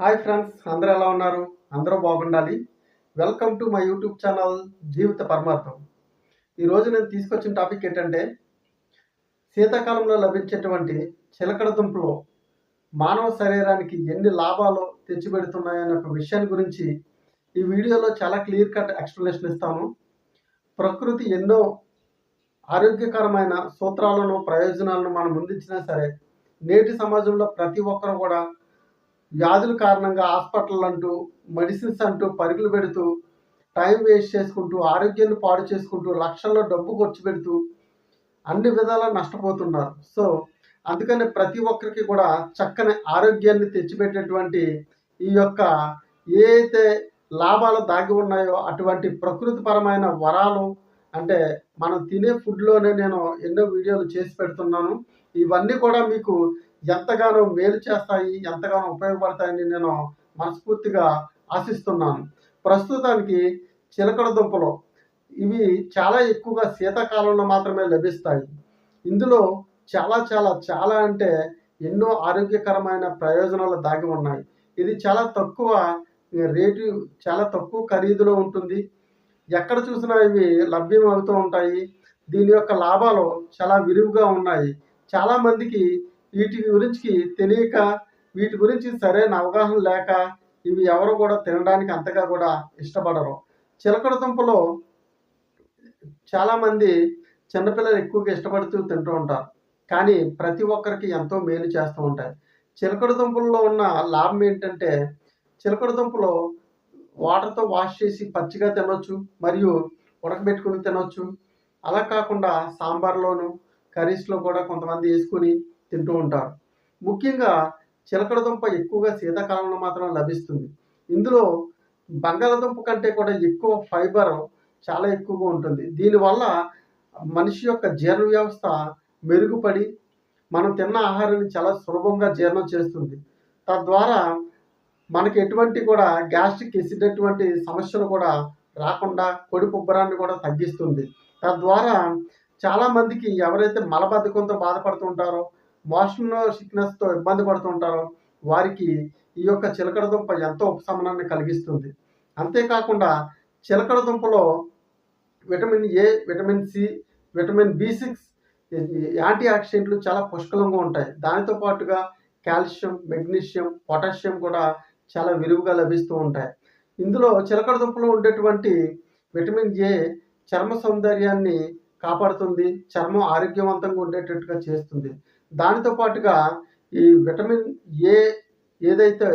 Hi friends అందరూ ఎలా ఉన్నారు? అందరూ బాగుండాలి. Welcome to my YouTube channel జీవిత పరమార్థం. ఈరోజు నేను తీసుకొచ్చిన టాపిక్ ఏంటంటే శీతాకాలంలో లభించేటువంటి చిలకడ దుంపలు మానవ శరీరానికి ఎన్ని లాభాలు తెచ్చిపెడుతున్నాయనే ఒక విషయాన్ని గురించి ఈ వీడియోలో చాలా క్లియర్ కట్ ఎక్స్ప్లెనేషన్ ఇస్తాను. ప్రకృతి ఎన్నో ఆరోగ్యకరమైన సూత్రాలను ప్రయోజనాలను మనం ముందించినా సరే నేటి సమాజంలో ప్రతి ఒక్కరు కూడా వ్యాధుల కారణంగా హాస్పిటల్ అంటూ మెడిసిన్స్ అంటూ పరుగులు పెడుతూ టైం వేస్ట్ చేసుకుంటూ ఆరోగ్యాన్ని పాడు చేసుకుంటూ లక్షల్లో డబ్బు ఖర్చు పెడుతూ అన్ని విధాలా నష్టపోతున్నారు. సో అందుకని ప్రతి ఒక్కరికి కూడా చక్కని ఆరోగ్యాన్ని తెచ్చిపెట్టేటువంటి ఈ యొక్క ఏ అయితే లాభాలు దాగి ఉన్నాయో అటువంటి ప్రకృతిపరమైన వరాలు అంటే మనం తినే ఫుడ్లోనే నేను ఎన్నో వీడియోలు చేసి పెడుతున్నాను. ఇవన్నీ కూడా మీకు ఎంతగానో మేలు చేస్తాయి ఎంతగానో ఉపయోగపడతాయని నేను మనస్ఫూర్తిగా ఆశిస్తున్నాను. ప్రస్తుతానికి చిలకడ దుంపలు ఇవి చాలా ఎక్కువగా శీతాకాలంలో మాత్రమే లభిస్తాయి. ఇందులో చాలా చాలా చాలా అంటే ఎన్నో ఆరోగ్యకరమైన ప్రయోజనాలు దాగి ఉన్నాయి. ఇది చాలా తక్కువ రేటు చాలా తక్కువ ఖరీదులో ఉంటుంది. ఎక్కడ చూసినా ఇవి లభ్యం అవుతూ ఉంటాయి. దీని యొక్క లాభాలు చాలా విరివిగా ఉన్నాయి. చాలామందికి వీటి గురించి తెలియక వీటి గురించి సరైన అవగాహన లేక ఇవి ఎవరు కూడా తినడానికి అంతగా కూడా ఇష్టపడరు. చిలకడ దుంపలో చాలామంది చిన్నపిల్లలు ఎక్కువగా ఇష్టపడుతూ తింటూ ఉంటారు. కానీ ప్రతి ఒక్కరికి ఎంతో మేలు చేస్తూ ఉంటాయి. చిలకడ దుంపల్లో ఉన్న లాభం ఏంటంటే చిలకడ దుంపలో వాటర్తో వాష్ చేసి పచ్చిగా తినొచ్చు మరియు ఉడకబెట్టుకుని తినొచ్చు. అలా కాకుండా సాంబార్లోను కర్రీస్లో కూడా కొంతమంది వేసుకుని తింటూ ఉంటారు. ముఖ్యంగా చిలకడదుంప ఎక్కువగా శీతాకాలంలో మాత్రం లభిస్తుంది. ఇందులో బంగాళదుంప కంటే కూడా ఎక్కువ ఫైబర్ చాలా ఎక్కువగా ఉంటుంది. దీనివల్ల మనిషి యొక్క జీర్ణ వ్యవస్థ మెరుగుపడి మనం తిన్న ఆహారాన్ని చాలా సులభంగా జీర్ణం చేస్తుంది. తద్వారా మనకి ఎటువంటి కూడా గ్యాస్ట్రిక్ ఎసిడ్ అటువంటి సమస్యలు కూడా రాకుండా కొడి ఉబ్బరాన్ని కూడా తగ్గిస్తుంది. తద్వారా చాలామందికి ఎవరైతే మలబద్ధకంతో బాధపడుతుంటారో మోషన్ సిక్నెస్తో ఇబ్బంది పడుతుంటారో వారికి ఈ యొక్క చిలకడ దుంప ఎంతో ఉపశమనాన్ని కలిగిస్తుంది. అంతేకాకుండా చిలకడ దుంపలో vitamin A vitamin C vitamin B six anti ఆక్సిడెంట్లు చాలా పుష్కలంగా ఉంటాయి. దానితో పాటుగా కాల్షియం మెగ్నీషియం పొటాషియం కూడా చాలా విరివిగా లభిస్తూ ఉంటాయి. ఇందులో చిలకడ దుంపలో ఉండేటువంటి విటమిన్ ఏ చర్మ సౌందర్యాన్ని కాపాడుతుంది చర్మం ఆరోగ్యవంతంగా ఉండేటట్టుగా చేస్తుంది. దానితో పాటుగా ఈ విటమిన్ ఏ ఏదైతే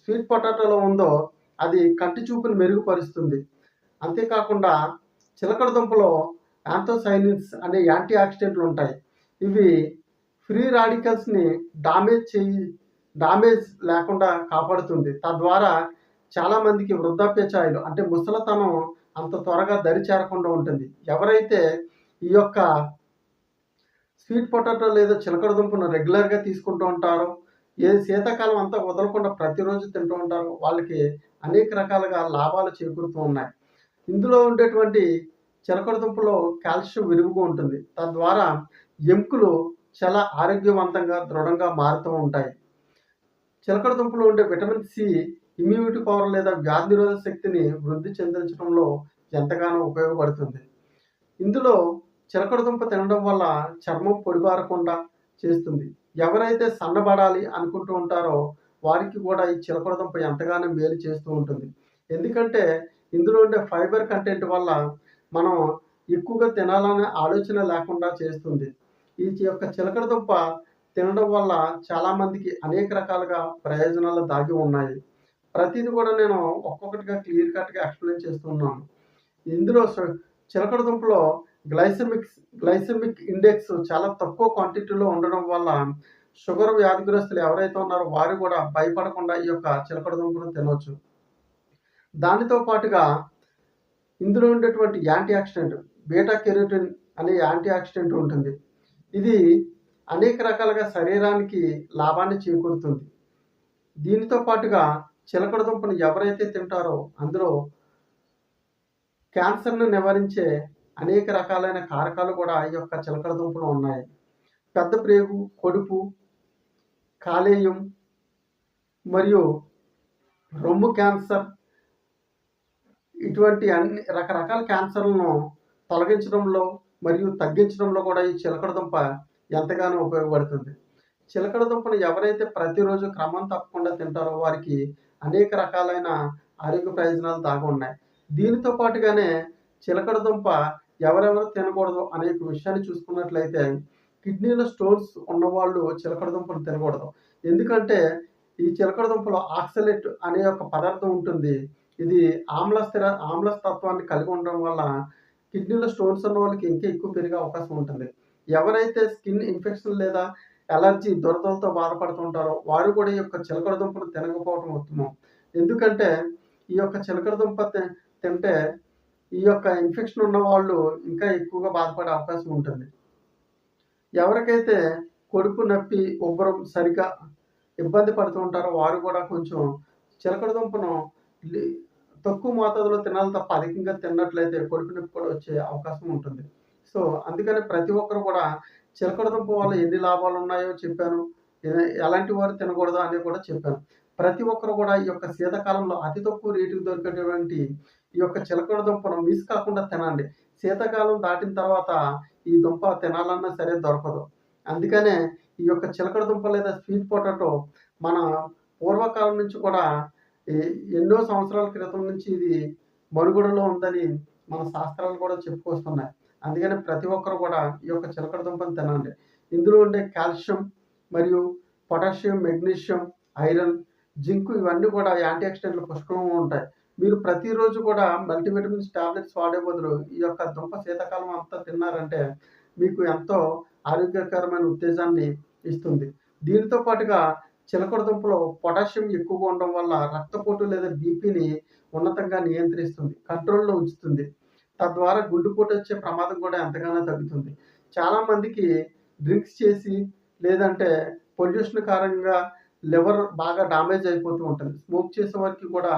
స్వీట్ పొటాటోలో ఉందో అది కంటి చూపును మెరుగుపరుస్తుంది. అంతేకాకుండా చిలకడ దుంపలో యాంథోసైనిన్స్ అనే యాంటీ ఆక్సిడెంట్లు ఉంటాయి. ఇవి ఫ్రీ రాడికల్స్ని డామేజ్ చేయి డామేజ్ లేకుండా కాపాడుతుంది. తద్వారా చాలామందికి వృద్ధాప్య ఛాయలు అంటే ముసలతనం అంత త్వరగా దరి చేరకుండా ఉంటుంది. ఎవరైతే ఈ యొక్క స్వీట్ పొటాటో లేదా చిలకడ దుంపను రెగ్యులర్గా తీసుకుంటూ ఉంటారు. ఏ శీతాకాలం అంతా వదలకుండా ప్రతిరోజు తింటూ ఉంటారు. వాళ్ళకి అనేక రకాలుగా లాభాలు చేకూరుతూ ఉన్నాయి. ఇందులో ఉండేటువంటి చిలకడ దుంపలో కాల్షియం విరుగుగా ఉంటుంది. తద్వారా ఎముకలు చాలా ఆరోగ్యవంతంగా దృఢంగా మారుతూ ఉంటాయి. చిలకడ దుంపలో ఉండే విటమిన్ సి ఇమ్యూనిటీ పవర్ లేదా వ్యాధి నిరోధక శక్తిని వృద్ధి చెందించడంలో ఎంతగానో ఉపయోగపడుతుంది. ఇందులో చిలకడ దుంప తినడం వల్ల చర్మం పొడిబారకుండా చేస్తుంది. ఎవరైతే సన్నబడాలి అనుకుంటూ ఉంటారో వారికి కూడా ఈ చిలకడ దుంప ఎంతగానో మేలు చేస్తూ ఉంటుంది. ఎందుకంటే ఇందులో ఉండే ఫైబర్ కంటెంట్ వల్ల మనం ఎక్కువగా తినాలనే ఆలోచన లేకుండా చేస్తుంది. ఈ యొక్క చిలకడ దుంప తినడం వల్ల చాలామందికి అనేక రకాలుగా ప్రయోజనాలు దాగి ఉన్నాయి. ప్రతిదీ కూడా నేను ఒక్కొక్కటిగా క్లియర్ కట్గా ఎక్స్ప్లెయిన్ చేస్తున్నాను ఇందులో చిలకడ దుంపలో గ్లైసమిక్స్ గ్లైసమిక్ ఇండెక్స్ చాలా తక్కువ క్వాంటిటీలో ఉండడం వల్ల షుగర్ వ్యాధిగ్రస్తులు ఎవరైతే ఉన్నారో వారు కూడా భయపడకుండా ఈ యొక్క చిలకడ దుంపను తినవచ్చు దానితో పాటుగా ఇందులో ఉండేటువంటి యాంటీ ఆక్సిడెంట్ బీటా కెరోటిన్ అనే యాంటీ ఆక్సిడెంట్ ఉంటుంది. ఇది అనేక రకాలుగా శరీరానికి లాభాన్ని చేకూరుతుంది. దీనితో పాటుగా చిలకడ దుంపను ఎవరైతే తింటారో అందులో క్యాన్సర్ను నివారించే అనేక రకాలైన కారకాలు కూడా ఈ యొక్క చిలకడ దుంపలో ఉన్నాయి. పెద్ద ప్రేగు కొడుపు కాలేయం మరియు రొమ్ము క్యాన్సర్ ఇటువంటి అన్ని రకరకాల క్యాన్సర్లను తొలగించడంలో మరియు తగ్గించడంలో కూడా ఈ చిలకడ దుంప ఎంతగానో ఉపయోగపడుతుంది. చిలకడ దుంపను ఎవరైతే ప్రతిరోజు క్రమం తప్పకుండా తింటారో వారికి అనేక రకాలైన ఆరోగ్య ప్రయోజనాలు దాగి ఉన్నాయి. దీనితో పాటుగానే చిలకడ దుంప ఎవరెవరు తినకూడదు అనే విషయాన్ని చూసుకున్నట్లయితే కిడ్నీలో స్టోన్స్ ఉన్నవాళ్ళు చిలకడ దుంపలు తినకూడదు. ఎందుకంటే ఈ చిలకడ దుంపలో ఆక్సలేట్ అనే ఒక పదార్థం ఉంటుంది. ఇది ఆమ్ల స్థిర ఆమ్లస్తత్వాన్ని కలిగి ఉండడం వల్ల కిడ్నీలో స్టోన్స్ ఉన్న వాళ్ళకి ఇంకా ఎక్కువ పెరిగే అవకాశం ఉంటుంది. ఎవరైతే స్కిన్ ఇన్ఫెక్షన్ లేదా ఎలర్జీ దురదలతో బాధపడుతుంటారో వారు కూడా ఈ యొక్క చిలకడ దుంపను తినకపోవడం ఉత్తమం. ఎందుకంటే ఈ యొక్క చిలకడ దుంప తింటే ఈ యొక్క ఇన్ఫెక్షన్ ఉన్న వాళ్ళు ఇంకా ఎక్కువగా బాధపడే అవకాశం ఉంటుంది. ఎవరికైతే కొడుకు నొప్పి ఉబ్బరం సరిగా ఇబ్బంది పడుతూ ఉంటారో వారు కూడా కొంచెం చిలకడ దుంపను తక్కువ మోతాదులో తినాలి తప్ప అధికంగా తిన్నట్లయితే కొడుకు నొప్పి కూడా వచ్చే అవకాశం ఉంటుంది. సో అందుకని ప్రతి ఒక్కరు కూడా చిలకడ దుంప వల్ల ఎన్ని లాభాలు ఉన్నాయో చెప్పాను. ఎలాంటి వారు తినకూడదు అని కూడా చెప్పాను. ప్రతి ఒక్కరు కూడా ఈ యొక్క శీతాకాలంలో అతి తక్కువ రేటుకు దొరికేటువంటి ఈ యొక్క చిలకడ దుంపను మిస్ కాకుండా తినండి. శీతాకాలం దాటిన తర్వాత ఈ దుంప తినాలన్నా సరే దొరకదు. అందుకనే ఈ యొక్క చిలకడ దుంప లేదా స్వీట్ పొటాటో మన పూర్వకాలం నుంచి కూడా ఎన్నో సంవత్సరాల క్రితం నుంచి ఇది మనుగడలో ఉందని మన శాస్త్రాలు కూడా చెప్పుకొస్తున్నాయి. అందుకని ప్రతి ఒక్కరు కూడా ఈ యొక్క చిలకడ దుంపను తినండి. ఇందులో ఉండే కాల్షియం మరియు పొటాషియం మెగ్నీషియం ఐరన్ జింక్ ఇవన్నీ కూడా యాంటీ ఆక్సిడెంట్లు పుష్కలంగా ఉంటాయి. మీరు ప్రతిరోజు కూడా మల్టీవిటమిన్స్ టాబ్లెట్స్ వాడే బదులు ఈ యొక్క దుంప శీతాకాలం అంతా తిన్నారంటే మీకు ఎంతో ఆరోగ్యకరమైన ఉత్తేజాన్ని ఇస్తుంది. దీనితో పాటుగా చిలకడ దుంపలో పొటాషియం ఎక్కువగా ఉండడం వల్ల రక్తపోటు లేదా బీపీని ఉన్నతంగా నియంత్రిస్తుంది కంట్రోల్లో ఉంచుతుంది. తద్వారా గుండెపోటు వచ్చే ప్రమాదం కూడా ఎంతగానో తగ్గుతుంది. చాలామందికి డ్రింక్స్ చేసి లేదంటే పొల్యూషన్ కారణంగా లివర్ బాగా డామేజ్ అయిపోతూ ఉంటుంది. స్మోక్ చేసే వారికి కూడా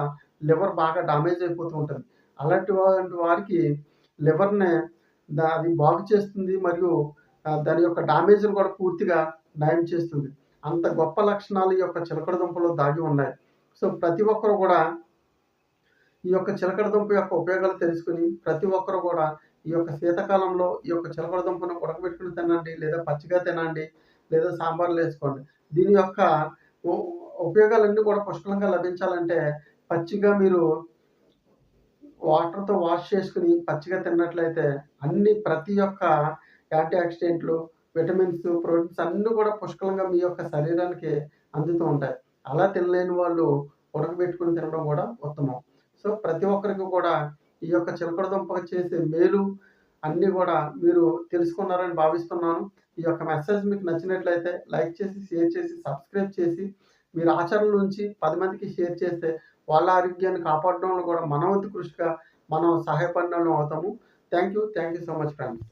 లివర్ బాగా డామేజ్ అయిపోతూ ఉంటుంది. అలాంటి వారికి లివర్ని అది బాగు చేస్తుంది మరియు దాని యొక్క డామేజ్ని కూడా పూర్తిగా నయం చేస్తుంది. అంత గొప్ప లక్షణాలు ఈ యొక్క చిలకడ దుంపలో దాగి ఉన్నాయి. సో ప్రతి ఒక్కరు కూడా ఈ యొక్క చిలకడ దుంప యొక్క ఉపయోగాలు తెలుసుకుని ప్రతి ఒక్కరు కూడా ఈ యొక్క శీతాకాలంలో ఈ యొక్క చిలకడ దుంపను ఉడకబెట్టుకుని తినండి లేదా పచ్చిగా తినండి లేదా సాంబార్లు వేసుకోండి. దీని యొక్క ఉపయోగాలన్నీ కూడా పుష్కలంగా లభించాలంటే పచ్చిగా మీరు వాటర్తో వాష్ చేసుకుని పచ్చిగా తిన్నట్లయితే అన్ని ప్రతి ఒక్క యాంటీ ఆక్సిడెంట్లు విటమిన్స్ ప్రోటీన్స్ అన్నీ కూడా పుష్కలంగా మీ యొక్క శరీరానికి అందుతూ ఉంటాయి. అలా తినలేని వాళ్ళు ఉడకబెట్టుకుని తినడం కూడా ఉత్తమం. సో ప్రతి ఒక్కరికి కూడా ఈ యొక్క చిలకడ దుంప చేసే మేలు అన్నీ కూడా మీరు తెలుసుకున్నారని భావిస్తున్నాను. ఈ యొక్క మెసేజ్ మీకు నచ్చినట్లయితే లైక్ చేసి షేర్ చేసి సబ్స్క్రైబ్ చేసి మీరు ఆచరణ నుంచి పది మందికి షేర్ చేస్తే వాళ్ళ ఆరోగ్యాన్ని కాపాడడంలో కూడా మన వంతు కృషిగా మనం సహాయపడిన అవుతాము. Thank you thank you so much friends